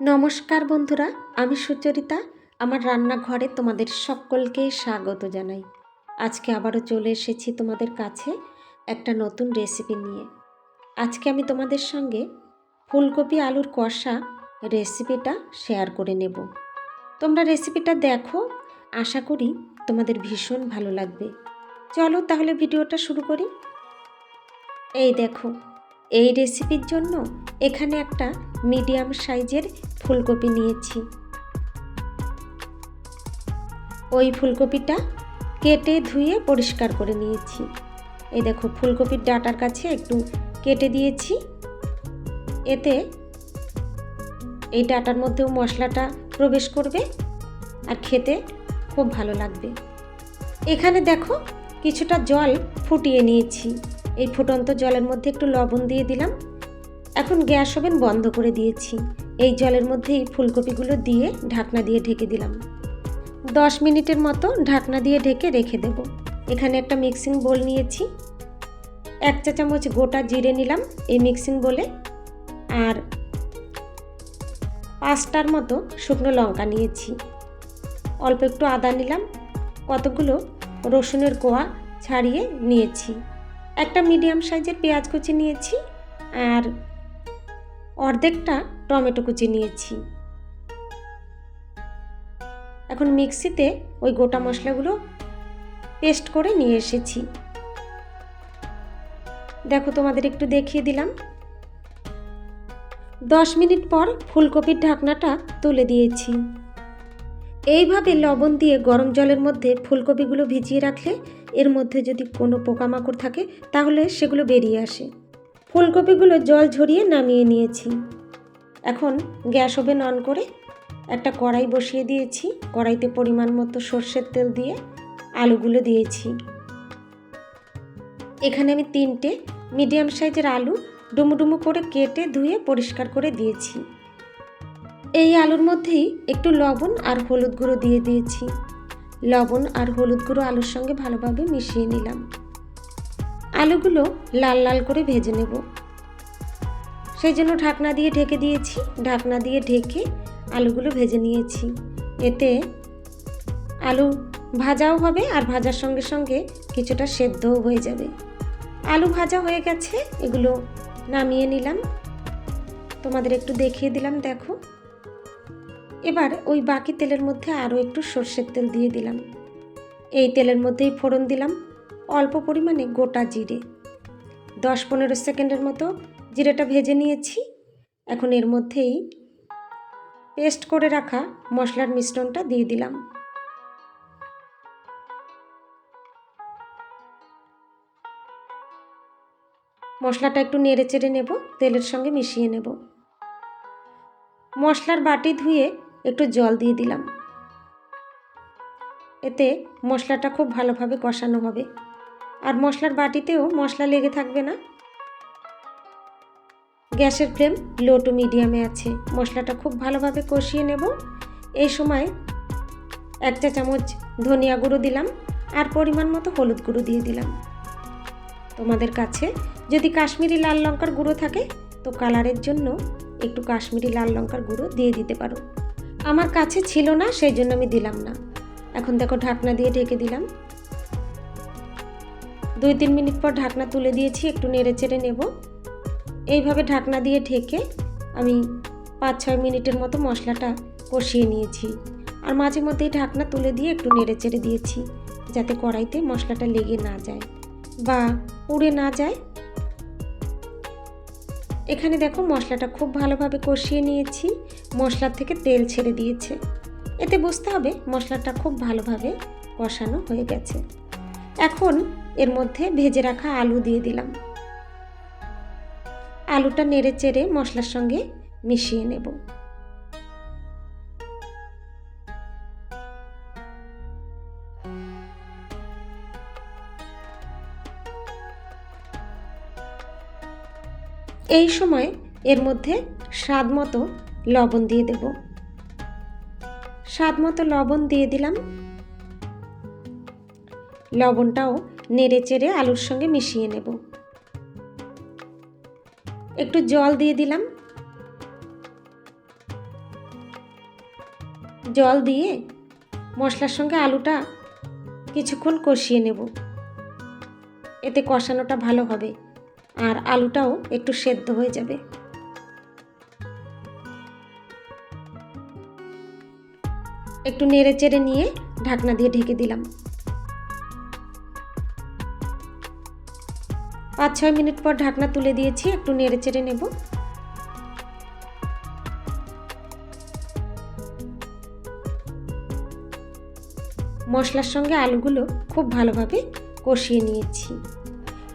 নমস্কার বন্ধুরা, আমি সুচরিতা। আমার রান্নাঘরে তোমাদের সকলকে স্বাগত জানাই। আজকে আবারও চলে এসেছি তোমাদের কাছে একটা নতুন রেসিপি নিয়ে। আজকে আমি তোমাদের সঙ্গে ফুলকপি আলুর কষা রেসিপিটা শেয়ার করে নেব। তোমরা রেসিপিটা দেখো, আশা করি তোমাদের ভীষণ ভালো লাগবে। চলো তাহলে ভিডিওটা শুরু করি। এই দেখো এই রেসিপির জন্য এখানে একটা মিডিয়াম সাইজের ফুলকপি নিয়েছি। ওই ফুলকপিটা কেটে ধুয়ে পরিষ্কার করে নিয়েছি। এই দেখো, ফুলকপির ডাটার কাছে একটু কেটে দিয়েছি। এতে এই ডাটার মধ্যেও মশলাটা প্রবেশ করবে আর খেতে খুব ভালো লাগবে। এখানে দেখো, কিছুটা জল ফুটিয়ে নিয়েছি। এই ফুটন্ত জলের মধ্যে একটু লবণ দিয়ে দিলাম। এখন গ্যাস ওভেন বন্ধ করে দিয়েছি। এই জলের মধ্যে এই ফুলকপিগুলো দিয়ে ঢাকনা দিয়ে ঢেকে দিলাম। দশ মিনিটের মতো ঢাকনা দিয়ে ঢেকে রেখে দেব। এখানে একটা মিক্সিং বোল নিয়েছি। এক চা চামচ গোটা জিরে নিলাম এই মিক্সিং বোলে। আর পাঁচটার মতো শুকনো লঙ্কা নিয়েছি। অল্প একটু আদা নিলাম। কতগুলো রসুনের কোয়া ছাড়িয়ে নিয়েছি। একটা মিডিয়াম সাইজের পেঁয়াজ কুচি নিয়েছি আর অর্ধেকটা টমেটো কুচি নিয়েছি। এখন মিক্সিতে ওই গোটা মশলাগুলো পেস্ট করে নিয়ে এসেছি। দেখো তোমাদের একটু দেখিয়ে দিলাম। দশ মিনিট পর ফুলকপির ঢাকনাটা তুলে দিয়েছি। এইভাবে লবণ দিয়ে গরম জলের মধ্যে ফুলকপিগুলো ভিজিয়ে রাখলে এর মধ্যে যদি কোনো পোকামাকড় থাকে, তাহলে সেগুলো বেরিয়ে আসে। ফুলকপিগুলো জল ঝরিয়ে নামিয়ে নিয়েছি। এখন গ্যাস ওভেন অন করে একটা কড়াই বসিয়ে দিয়েছি। কড়াইতে পরিমাণ মতো সর্ষের তেল দিয়ে আলুগুলো দিয়েছি। এখানে আমি তিনটে মিডিয়াম সাইজের আলু ডুমুডুমু করে কেটে ধুয়ে পরিষ্কার করে দিয়েছি। এই আলুর মধ্যেই একটু লবণ আর হলুদ গুঁড়ো দিয়ে দিয়েছি। লবণ আর হলুদ গুঁড়ো আলুর সঙ্গে ভালোভাবে মিশিয়ে নিলাম। আলুগুলো লাল লাল করে ভেজে নেব। সেই জন্য ঢাকনা দিয়ে ঢেকে দিয়েছি। ঢাকনা দিয়ে ঢেকে আলুগুলো ভেজে নিয়েছি। এতে আলু ভাজাও হবে আর ভাজার সঙ্গে সঙ্গে কিছুটা সেদ্ধও হয়ে যাবে। আলু ভাজা হয়ে গেছে, এগুলো নামিয়ে নিলাম। তোমাদের একটু দেখিয়ে দিলাম, দেখো। এবার ওই বাকি তেলের মধ্যে আরও একটু সর্ষের তেল দিয়ে দিলাম। এই তেলের মধ্যেই ফোড়ন দিলাম অল্প পরিমাণে গোটা জিরে। দশ পনেরো সেকেন্ডের মতো জিরেটা ভেজে নিয়েছি। এখন এর মধ্যেই পেস্ট করে রাখা মশলার মিশ্রণটা দিয়ে দিলাম। মশলাটা একটু নেড়ে চেড়ে নেব, তেলের সঙ্গে মিশিয়ে নেব। মশলার বাটি ধুয়ে একটু জল দিয়ে দিলাম। এতে মশলাটা খুব ভালোভাবে কষানো হবে। আর মশলার বাটিতেও মশলা লেগে থাকবে না। গ্যাসের ফ্লেম লো টু মিডিয়ামে আছে। মশলাটা খুব ভালোভাবে কষিয়ে নেব। এই সময় এক চা চামচ ধনিয়া গুঁড়ো দিলাম আর পরিমাণ মতো হলুদ গুঁড়ো দিয়ে দিলাম। তোমাদের কাছে যদি কাশ্মীরি লাল লঙ্কার গুঁড়ো থাকে, তো কালারের জন্য একটু কাশ্মীরি লাল লঙ্কার গুঁড়ো দিয়ে দিতে পারো। আমার কাছে ছিল না সেই জন্য আমি দিলাম না। এখন দেখো ঢাকনা দিয়ে ঢেকে দিলাম। দুই তিন মিনিট পর ঢাকনা তুলে দিয়েছি, একটু নেড়ে চেড়ে নেব। এইভাবে ঢাকনা দিয়ে ঢেকে আমি পাঁচ ছয় মিনিটের মতো মশলাটা কষিয়ে নিয়েছি। আর মাঝে মধ্যেই ঢাকনা তুলে দিয়ে একটু নেড়ে চেড়ে দিয়েছি, যাতে কড়াইতে মশলাটা লেগে না যায় বা পুড়ে না যায়। এখানে দেখো মশলাটা খুব ভালোভাবে কষিয়ে নিয়েছি। মশলার থেকে তেল ছেড়ে দিয়েছে। এতে বুঝতে হবে মশলাটা খুব ভালোভাবে কষানো হয়ে গেছে। এখন এর মধ্যে ভেজে রাখা আলু দিয়ে দিলাম। আলুটা নেড়ে চেড়ে মশলার সঙ্গে মিশিয়ে নেব। এই সময় এর মধ্যে স্বাদ মতো লবণ দিয়ে দেব। স্বাদ মতো লবণ দিয়ে দিলাম। লবণটাও নেড়ে চেড়ে আলুর সঙ্গে মিশিয়ে নেব। একটু জল দিয়ে দিলাম। জল দিয়ে মশলার সঙ্গে আলুটা কিছুক্ষণ কষিয়ে নেব। এতে কষানোটা ভালো হবে। আর আলুটাও একটু সেদ্ধ হয়ে যাবে। একটু নেড়ে চেড়ে নিয়ে ঢাকনা দিয়ে ঢেকে দিলাম। পাঁচ ছয় মিনিট পর ঢাকনা তুলে দিয়েছি, একটু নেড়ে চেড়ে নেব। মশলার সঙ্গে আলুগুলো খুব ভালোভাবে কষিয়ে নিয়েছি।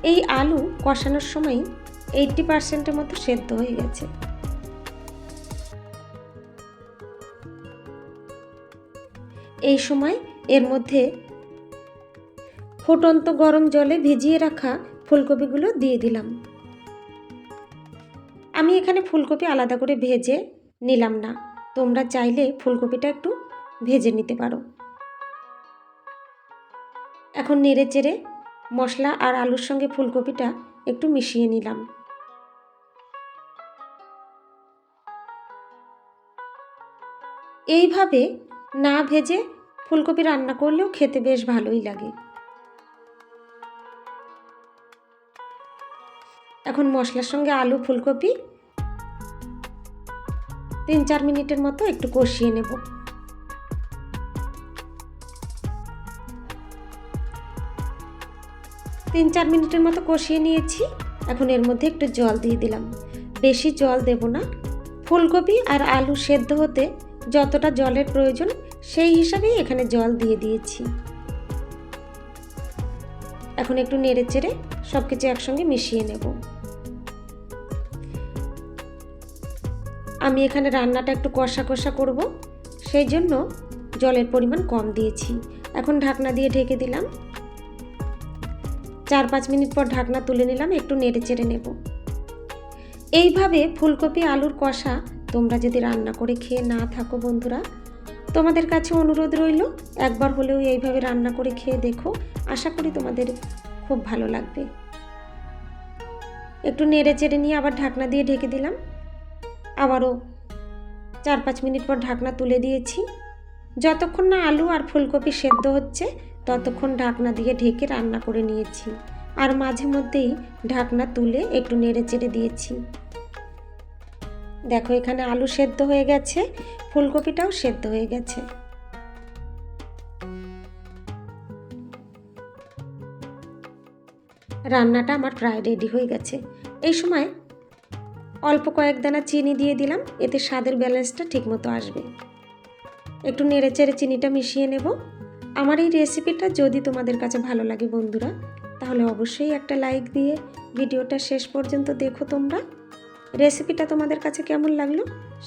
এই আলু কষানোর সময় এইটটি পার্সেন্টের মতো সেদ্ধ হয়ে গেছে। এই সময় এর মধ্যে ফুটন্ত গরম জলে ভিজিয়ে রাখা ফুলকপিগুলো দিয়ে দিলাম। আমি এখানে ফুলকপি আলাদা করে ভেজে নিলাম না। তোমরা চাইলে ফুলকপিটা একটু ভেজে নিতে পারো। এখন নেড়ে চেড়ে মশলা আর আলুর সঙ্গে ফুলকপিটা একটু মিশিয়ে নিলাম। এইভাবে না ভেজে ফুলকপি রান্না করলেও খেতে বেশ ভালোই লাগে। এখন মশলার সঙ্গে আলু, ফুলকপি তিন চার মিনিটের মতো একটু কষিয়ে নেব। তিন চার মিনিটের মতো কষিয়ে নিয়েছি। এখন এর মধ্যে একটু জল দিয়ে দিলাম। বেশি জল দেব না। ফুলকপি আর আলু সেদ্ধ হতে যতটা জলের প্রয়োজন, সেই হিসাবেই এখানে জল দিয়ে দিয়েছি। এখন একটু নেড়ে চেড়ে সব কিছু একসঙ্গে মিশিয়ে নেব। আমি এখানে রান্নাটা একটু কষা কষা করব, সেই জন্য জলের পরিমাণ কম দিয়েছি। এখন ঢাকনা দিয়ে ঢেকে দিলাম। চার পাঁচ মিনিট পর ঢাকনা তুলে নিলাম, একটু নেড়ে চেড়ে নেব। এইভাবে ফুলকপি, আলুর কষা তোমরা যদি রান্না করে খেয়ে না থাকো বন্ধুরা, তোমাদের কাছে অনুরোধ রইল, একবার হলেও এইভাবে রান্না করে খেয়ে দেখো। আশা করি তোমাদের খুব ভালো লাগবে। একটু নেড়ে চেড়ে নিয়ে আবার ঢাকনা দিয়ে ঢেকে দিলাম। আবারও চার পাঁচ মিনিট পর ঢাকনা তুলে দিয়েছি। যতক্ষণ না আলু আর ফুলকপি সেদ্ধ হচ্ছে ততক্ষণ ঢাকনা দিয়ে ঢেকে রান্না করে নিয়েছি। আর মাঝে মধ্যেই ঢাকনা তুলে একটু নেড়ে চেড়ে দিয়েছি। দেখো, এখানে আলু সেদ্ধ হয়ে গেছে, ফুলকপিটাও সেদ্ধ হয়ে গেছে। রান্নাটা আমার প্রায় রেডি হয়ে গেছে। এই সময় অল্প কয়েক দানা চিনি দিয়ে দিলাম, এতে স্বাদের ব্যালেন্সটা ঠিকমতো আসবে। একটু নেড়ে চেড়ে চিনিটা মিশিয়ে নেব। আমার এই রেসিপিটা যদি তোমাদের কাছে ভালো লাগে বন্ধুরা, তাহলে অবশ্যই একটা লাইক দিয়ে ভিডিওটা শেষ পর্যন্ত দেখো তোমরা। রেসিপিটা তোমাদের কাছে কেমন লাগল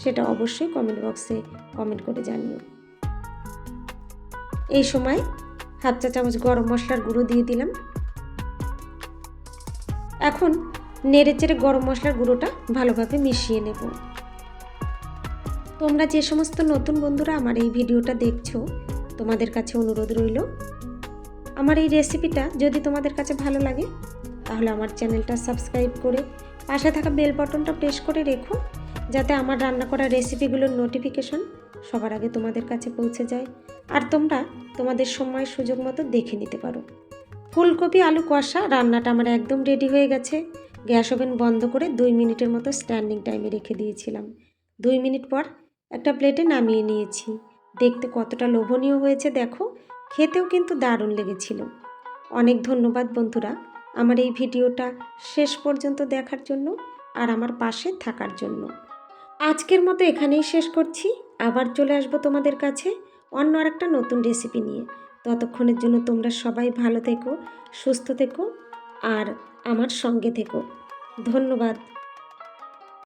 সেটা অবশ্যই কমেন্ট বক্সে কমেন্ট করে জানিও। এই সময় হাফ চা চামচ গরম মশলার গুঁড়ো দিয়ে দিলাম। এখন নেড়ে চেড়ে গরম মশলার গুঁড়োটা ভালোভাবে মিশিয়ে নেব। তোমরা যে সমস্ত নতুন বন্ধুরা আমার এই ভিডিওটা দেখছ তোমাদের কাছে অনুরোধ রইল। আমার এই রেসিপিটা যদি তোমাদের কাছে ভালো লাগে, তাহলে আমার চ্যানেলটা সাবস্ক্রাইব করে পাশে থাকা বেল বাটনটা প্রেস করে রেখো, যাতে আমার রান্না করা রেসিপিগুলোর নোটিফিকেশন সবার আগে তোমাদের কাছে পৌঁছে যায় আর তোমরা তোমাদের সময় সুযোগ মতো দেখে নিতে পারো। ফুলকপি, আলু কষা, রান্নাটা আমার একদম রেডি হয়ে গেছে। গ্যাস ওভেন বন্ধ করে দুই মিনিটের মতো স্ট্যান্ডিং টাইমে রেখে দিয়েছিলাম। দুই মিনিট পর একটা প্লেটে নামিয়ে নিয়েছি। দেখতে কতটা লোভনীয় হয়েছে দেখো, খেতেও কিন্তু দারুণ লেগেছিল। অনেক ধন্যবাদ বন্ধুরা আমার এই ভিডিওটা শেষ পর্যন্ত দেখার জন্য আর আমার পাশে থাকার জন্য। আজকের মতো এখানেই শেষ করছি, আবার চলে আসব তোমাদের কাছে অন্য আর একটা নতুন রেসিপি নিয়ে। ততক্ষণের জন্য তোমরা সবাই ভালো থেকো, সুস্থ থেকো আর আমার সঙ্গে থেকো। ধন্যবাদ।